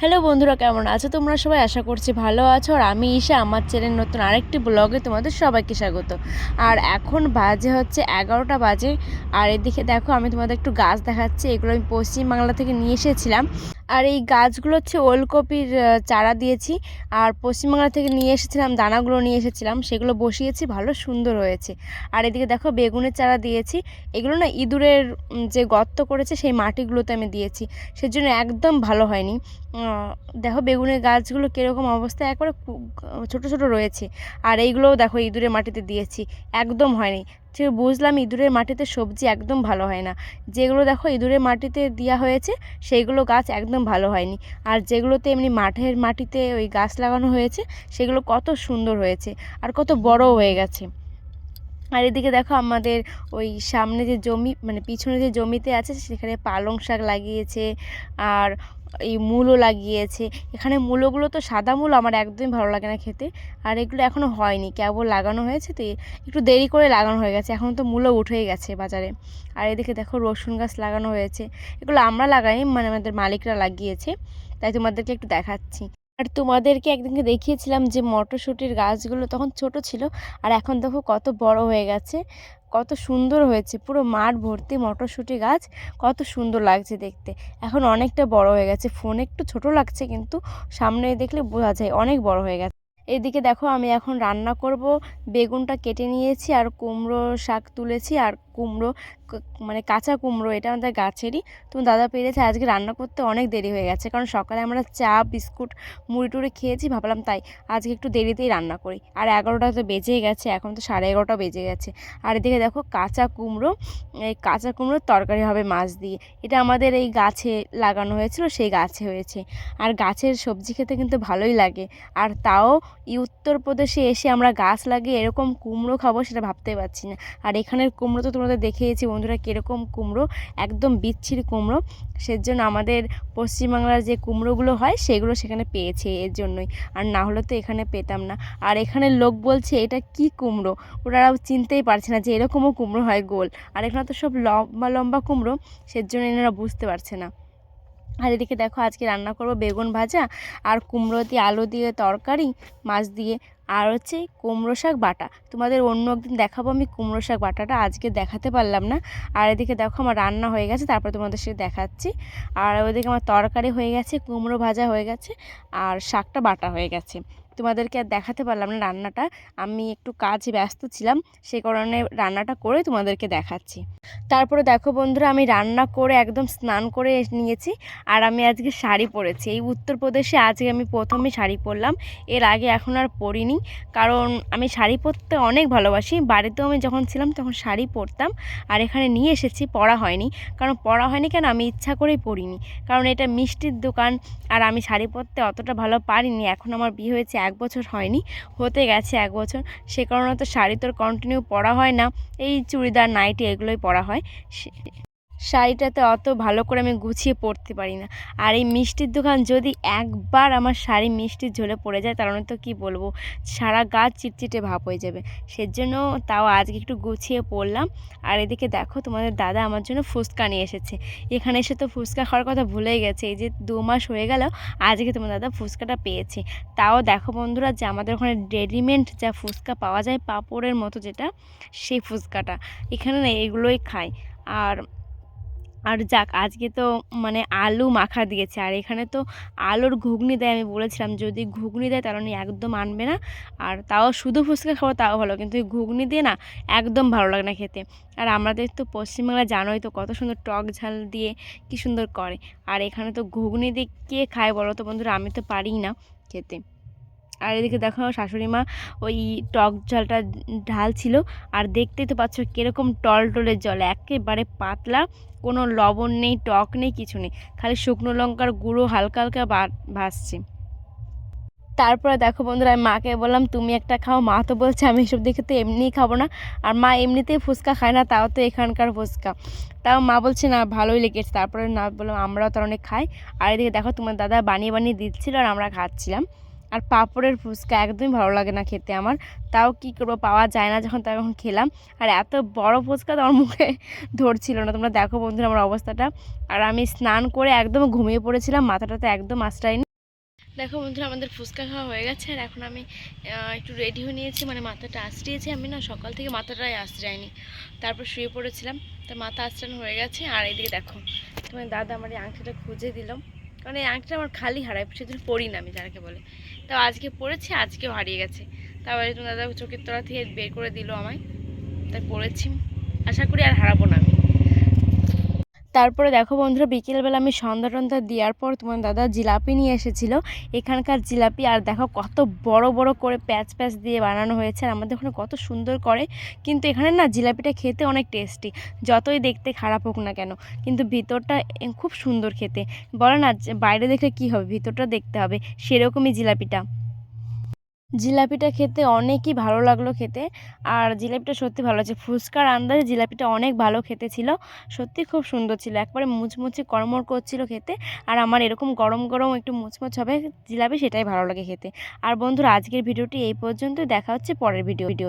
Hello বন্ধুরা, কেমন আছো? তোমরা সবাই আশা করছি ভালো আছো। আর আমি ঈশা, আমার চ্যানেল নতুন আরেকটি ব্লগে তোমাদের সবাইকে স্বাগত। আর এখন বাজে হচ্ছে এগারোটা বাজে। আর এদিকে দেখো, আমি তোমাদের একটু গাছ দেখাচ্ছি। এগুলো আমি পশ্চিমবাংলা থেকে নিয়ে এসেছিলাম। আর এই গাছগুলো হচ্ছে ওলকপির চারা দিয়েছি। আর পশ্চিমবাংলা থেকে নিয়ে এসেছিলাম, দানাগুলো নিয়ে এসেছিলাম, সেগুলো বসিয়েছি, ভালো সুন্দর হয়েছে। আর এদিকে দেখো বেগুনের চারা দিয়েছি। এগুলো না ইঁদুরের যে গর্ত করেছে, সেই মাটিগুলোতে আমি দিয়েছি। সেজন্য একদম ভালো হয়নি। দেখো বেগুনের গাছগুলো কীরকম অবস্থায় একবারে ছোট ছোট রয়েছে। আর এইগুলোও দেখো ইঁদুরের মাটিতে দিয়েছি, একদম হয়নি। ঠিক বুঝলাম ইঁদুরের মাটিতে সবজি একদম ভালো হয় না। যেগুলো দেখো ইঁদুরের মাটিতে দেওয়া হয়েছে, সেইগুলো গাছ একদম ভালো হয়নি। আর যেগুলোতে এমনি মাঠের মাটিতে ওই গাছ লাগানো হয়েছে, সেগুলো কত সুন্দর হয়েছে, আর কত বড়ও হয়ে গেছে। আর এদিকে দেখো আমাদের ওই সামনে যে জমি মানে পিছনে যে জমিতে আছে সেখানে পালং শাক লাগিয়েছে আর এই মূলো লাগিয়েছে। এখানে মূলোগুলো তো সাদা মূলো, আমার একদমই ভালো লাগে না খেতে। আর এগুলো এখনও হয়নি, কেবল লাগানো হয়েছে তো, একটু দেরি করে লাগানো হয়ে গেছে। এখন তো মূলো উঠেই গেছে বাজারে। আর এদিকে দেখো রসুন গাছ লাগানো হয়েছে। এগুলো আমরা লাগাইনি মানে আমাদের মালিকরা লাগিয়েছে। তাই তোমাদেরকে একটু দেখাচ্ছি। আর তোমাদেরকে একদিনকে দেখিয়েছিলাম যে মটরশুঁটির গাছগুলো তখন ছোট ছিল আর এখন দেখো কত বড় হয়ে গেছে, কত সুন্দর হয়েছে, পুরো মাঠ ভর্তি মটরশুঁটি গাছ, কত সুন্দর লাগছে দেখতে। এখন অনেকটা বড় হয়ে গেছে, ফোন একটু ছোট লাগছে কিন্তু সামনে দেখলে বোঝা যায় অনেক বড় হয়ে গেছে। এদিকে দেখো আমি এখন রান্না করব, বেগুনটা কেটে নিয়েছি আর কুমড়ো শাক তুলেছি আর কুমড়ো মানে কাঁচা কুমড়ো, এটা আমাদের গাছেরই। তুমি দাদা পেরেছে আজকে রান্না করতে অনেক দেরি হয়ে গেছে, কারণ সকালে আমরা চা, বিস্কুট, মুড়ি টুড়ি খেয়েছি, ভাবলাম তাই আজকে একটু দেরিতেই রান্না করি। আর এগারোটা তো বেজেই গেছে, এখন তো সাড়ে এগারোটা বেজে গেছে। আর এদিকে দেখো কাঁচা কুমড়ো, এই কাঁচা কুমড়োর তরকারি হবে মাছ দিয়ে। এটা আমাদের এই গাছে লাগানো হয়েছিল, সেই গাছে হয়েছে। আর গাছের সবজি খেতে কিন্তু ভালোই লাগে। আর তাও এই উত্তরপ্রদেশে এসে আমরা গাছ লাগিয়ে এরকম কুমড়ো খাব সেটা ভাবতেই পারছি না। আর এখানের কুমড়ো তো তোমাদের দেখিয়েছি বন্ধুরা কীরকম কুমড়ো? একদম বিচ্ছিরি কুমড়ো। সেজন্য আমাদের পশ্চিমবাংলার যে কুমড়োগুলো হয়, সেগুলো সেখানে পেয়েছে এর জন্যই। আর না হলে তো এখানে পেতাম না। আর এখানের লোক বলছে, এটা কি কুমড়ো? ওনারা চিনতেই পারছে না যে এরকমও কুমড়ো হয় গোল। আর এখানে তো সব লম্বা লম্বা কুমড়ো, সেজন্য এনারা বুঝতে পারছে না। আর এদিকে দেখো, আজকে রান্না করব বেগুন ভাজা আর কুমড়ো দিয়ে আলু দিয়ে তরকারি, মাছ দিয়ে আর হচ্ছে কুমড়ো শাক বাটা। তোমাদের অন্য একদিন দেখাবো আমি কুমড়ো শাক বাটাটা, আজকে দেখাতে পারলাম না। আর এদিকে দেখো আমার রান্না হয়ে গেছে, তারপর তোমাদের সে দেখাচ্ছি। আর ওইদিকে আমার তরকারি হয়ে গেছে, কুমড়ো ভাজা হয়ে গেছে, আর শাকটা বাটা হয়ে গেছে। তোমাদেরকে আর দেখাতে পারলাম না রান্নাটা। আমি একটু কাজে ব্যস্ত ছিলাম সেই কারণে রান্নাটা করে তোমাদেরকে দেখাচ্ছি। তারপরে দেখো বন্ধুরা আমি রান্না করে একদম স্নান করে নিয়েছি আর আমি আজকে শাড়ি পরেছি। এই উত্তরপ্রদেশে আজকে আমি প্রথমে শাড়ি পরলাম এর আগে এখন আর পরিনি। কারণ আমি শাড়ি পরতে অনেক ভালোবাসি বাড়িতেও আমি যখন ছিলাম তখন শাড়ি পরতাম আর এখানে নিয়ে এসেছি পরা হয়নি। কারণ পরা হয়নি কেন? আমি ইচ্ছা করেই পরিনি। কারণ এটা মিষ্টির দোকান আর আমি শাড়ি পরতে অতটা ভালো পারিনি এখন আমার বিয়ে হয়েছে এক বছর হয়নি, হতে গেছে এক বছর। সে কারণে তো শাড়ি তোর কন্টিনিউ পরা হয় না। এই চুড়িদার নাইটি এগুলোই পরা হয়। শাড়িটাতে অত ভালো করে আমি গুছিয়ে পরতে পারি না। আর এই মিষ্টির দোকান যদি একবার আমার শাড়ি মিষ্টির ঝোলে পড়ে যায় তাহলে তো কি বলব? সারা গা চিটচিটে ভাব হয়ে যাবে। সেজন্য তাও আজকে একটু গুছিয়ে পরলাম। আর এদিকে দেখো তোমাদের দাদা আমার জন্য ফুচকা নিয়ে এসেছে। এখানে এসে তো ফুচকা খাওয়ার কথা ভুলেই গেছে। এই যে দু মাস হয়ে গেল, আজকে তোমার দাদা ফুচকাটা পেয়েছে। তাও দেখো বন্ধুরা যে আমাদের ওখানে রেডিমেড যা ফুচকা পাওয়া যায়, পাঁপড়ের মতো যেটা, সেই ফুচকাটা। এখানে না এগুলোই খায় আর আর যাক, আজকে তো মানে আলু মাখা দিয়েছে। আর এখানে তো আলুর ঘুগনি দেয় আমি বলেছিলাম, যদি ঘুগনি দেয় তাহলে একদম আনবে না। আর তাও শুধু ফুচকা খাব তাও ভালো, কিন্তু ঘুগনি দিয়ে না একদম ভালো লাগে না খেতে। আর আমাদের তো পশ্চিমবাংলা জানোই তো কত সুন্দর টক ঝাল দিয়ে কি সুন্দর করে। আর এখানে তো ঘুগনি দিয়ে কে খায় বলো তো বন্ধুরা? আমি তো পারি না খেতে। আর এদিকে দেখো শাশুড়ি মা ওই টক ঝালটা ঢালছিল। আর দেখতেই তো পাচ্ছ কীরকম টলটলে জল, একেবারে পাতলা। কোনো লবণ নেই, টক নেই, কিছু নেই। খালি শুকনো লঙ্কার গুঁড়ো হালকা হালকা ভাসছে তারপরে দেখো বন্ধুরা মাকে বললাম, তুমি একটা খাও। মা তো বলছে, আমি এসব দেখে তো এমনিই খাব না। আর মা এমনিতেই ফুচকা খায় না, তাও তো এখানকার ফুচকা। তাও মা বলছে, না, ভালোই লেগেছে। তারপরে না বললাম, আমরাও তার অনেক খাই। আর এদিকে দেখো তোমার দাদা বানিয়ে বানিয়ে দিচ্ছিল, আর আমরা খাচ্ছিলাম। আর পাঁপড়ের ফুচকা একদমই ভালো লাগে না খেতে আমার। তাও কি করব, পাওয়া যায় না যখন তখন খেলাম। আর এত বড় ফুচকা তো আমার মুখে ধরছিল না। তোমরা দেখো বন্ধুরা আমার অবস্থাটা। আর আমি স্নান করে একদম ঘুমিয়ে পড়েছিলাম, মাথাটাতে একদম আশ্রয় দেখো বন্ধুরা আমাদের ফুচকা খাওয়া হয়ে গেছে। আর এখন আমি একটু রেডি হয়ে নিয়েছি। মানে মাথাটা আঁচড়িয়েছি আমি না, সকাল থেকে মাথাটাই আঁচড়াইনি তারপর শুয়ে পড়েছিলাম। তা মাথা আঁচড়ানো হয়ে গেছে। আর এইদিকে দেখো, তোমার দাদা আমার এই আংটিটা খুঁজে দিলাম কারণ এই আংটিটা আমার খালি হারায়, সেদিন পড়ি না আমি, যাকে বলে। তো আজকে পড়েছে, আজকেও হারিয়ে গেছে। তারপরে দাদা চোখের তোলা থেকে বের করে দিল আমায়। তাই পড়েছি। আশা করি আর হারাবো না তারপরে দেখো বন্ধুরা, বিকেলবেলা আমি সন্ধ্যা টন্ধা দেওয়ার পর তোমার দাদা জিলাপি নিয়ে এসেছিল। এখানকার জিলাপি, আর দেখো কত বড় বড় করে প্যাচ প্যাচ দিয়ে বানানো হয়েছে, আর আমাদের ওখানে কত সুন্দর করে। কিন্তু এখানে না জিলাপিটা খেতে অনেক টেস্টি, যতই দেখতে খারাপ হোক না কেন, কিন্তু ভিতরটা খুব সুন্দর খেতে। বলে না বাইরে দেখলে কি হবে, ভিতরটা দেখতে হবে, সেরকমই জিলাপিটা। জিলাপিটা খেতে অনেকই ভালো লাগল খেতে। আর জিলাপিটা সত্যি ভালো আছে ফুচকার আন্দাজে জিলাপিটা অনেক ভালো খেতে ছিল। সত্যি খুব সুন্দর ছিল। একবারে মুচমুচে কড়মড় করছিল খেতে। আর আমার এরকম গরম গরম একটু মুচমুচ হবে জিলাপি সেটাই ভালো লাগে খেতে। আর বন্ধুরা, আজকের ভিডিওটি এই পর্যন্ত দেখা হচ্ছে পরের ভিডিও ভিডিও